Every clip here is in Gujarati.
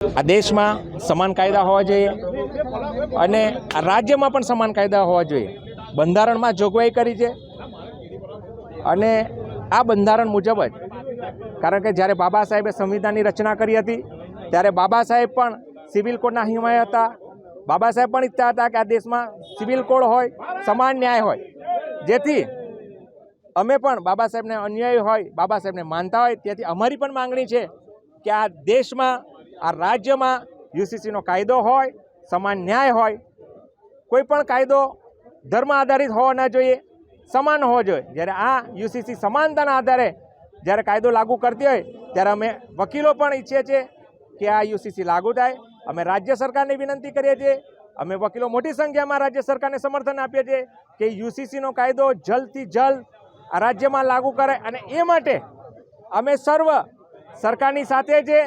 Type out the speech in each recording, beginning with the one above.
આ દેશમાં સમાન કાયદા હોવા જોઈએ અને આ રાજ્યમાં પણ સમાન કાયદા હોવા જોઈએ. બંધારણમાં જોગવાઈ કરી છે અને આ બંધારણ મુજબ જ. કારણ કે જ્યારે બાબા સાહેબે સંવિધાનની રચના કરી હતી, ત્યારે બાબા સાહેબ પણ સિવિલ કોડના હિમાય હતા. બાબા સાહેબ પણ ઈચ્છતા હતા કે આ દેશમાં સિવિલ કોડ હોય, સમાન ન્યાય હોય. જેથી અમે પણ બાબા સાહેબને અન્યાય હોય, બાબા સાહેબને માનતા હોય, તેથી અમારી પણ માંગણી છે કે આ દેશમાં આ રાજ્યમાં યુસીસીનો કાયદો હોય, સમાન ન્યાય હોય, કોઈ પણ કાયદો ધર્મ આધારિત હોવો ના જોઈએ, સમાન હોવો જોઈએ. જ્યારે આ યુસીસી સમાનતાના આધારે જ્યારે કાયદો લાગુ કરતી હોય, ત્યારે અમે વકીલો પણ ઈચ્છીએ છીએ કે આ યુસીસી લાગુ થાય. અમે રાજ્ય સરકારને વિનંતી કરીએ છીએ, અમે વકીલો મોટી સંખ્યામાં રાજ્ય સરકારને સમર્થન આપીએ છીએ કે યુસીસીનો કાયદો જલ્દથી જલ્દ આ રાજ્યમાં લાગુ કરે અને એ માટે અમે સર્વ સરકારની સાથે છે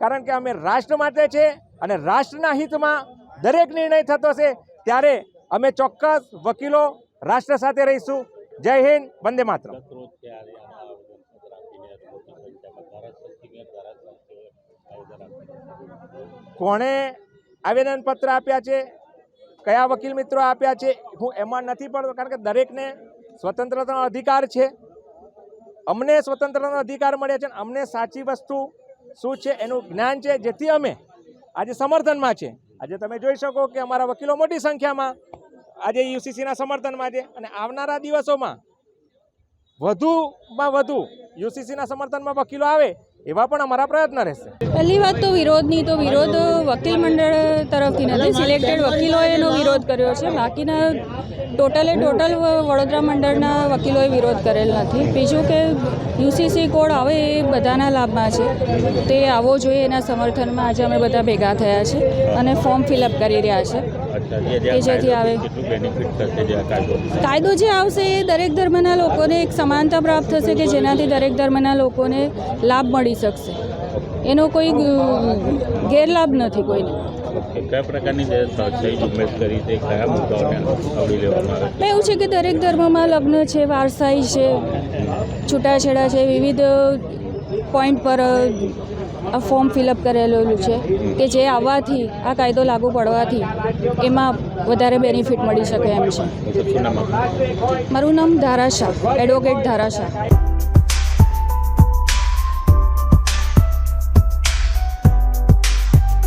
કારણ કે અમે રાષ્ટ્ર માટે છે અને રાષ્ટ્રના હિતમાં દરેક નિર્ણય થતો છે, ત્યારે અમે ચોક્કસ વકીલો રાષ્ટ્ર સાથે રહીશું. જય હિન્દ, વંદે આપ્યું કોણે આવેદનપત્ર આપ્યા છે? કયા વકીલ મિત્રો આપ્યા છે? હું એમાં નથી પડતો કારણ કે દરેકને સ્વતંત્રતાનો અધિકાર છે. અમને સ્વતંત્રતાનો અધિકાર મળ્યા છે અમને સાચી વસ્તુ શું છે? એનું જ્ઞાન છે? જેથી અમે આજે સમર્થનમાં છે. આજે તમે જોઈ શકો કે અમારા વકીલો મોટી સંખ્યામાં આજે યુસીસીના સમર્થનમાં છે અને આવનારા દિવસોમાં વધુમાં વધુ યુસીસીના સમર્થનમાં વકીલો આવે એવા પણ અમારા પ્રયત્ન રહેશે. પહેલી વાત તો વિરોધની, તો વિરોધ વકીલ મંડળ તરફથી નથી. સિલેક્ટેડ વકીલોએ એનો વિરોધ કર્યો છે. બાકીના ટોટલે ટોટલ વડોદરા મંડળના વકીલોએ વિરોધ કરેલ નથી. બીજું કે યુસીસી કોડ આવે એ બધાના લાભમાં છે. તે આવવો જોઈએ એના સમર્થનમાં. આજે અમે બધા ભેગા થયા છે અને ફોર્મ ફિલઅપ કરી રહ્યા છે. કે જેથી આવે. કાયદો જે આવશે એ દરેક ધર્મના લોકોને એક સમાનતા પ્રાપ્ત થશે કે જેનાથી દરેક ધર્મના લોકોને લાભ મળી શકશે. એનો કોઈ ગેરલાભ નથી કોઈને. કયા પ્રકારની ઝુંબેશ કરી તે કયા મુદ્દાઓને આવરી લેવામાં આવે એવું છે કે દરેક ધર્મમાં લગ્ન છે વારસાઈ છે છૂટાછેડા છે વિવિધ પોઈન્ટ પર આ ફોર્મ ફિલઅપ કરેલું છે કે જે આવવાથી આ કાયદો લાગુ પડવાથી એમાં વધારે બેનિફિટ મળી શકે એમ છે? મારું નામ ધારાશાહ એડવોકેટ ધારાશાહ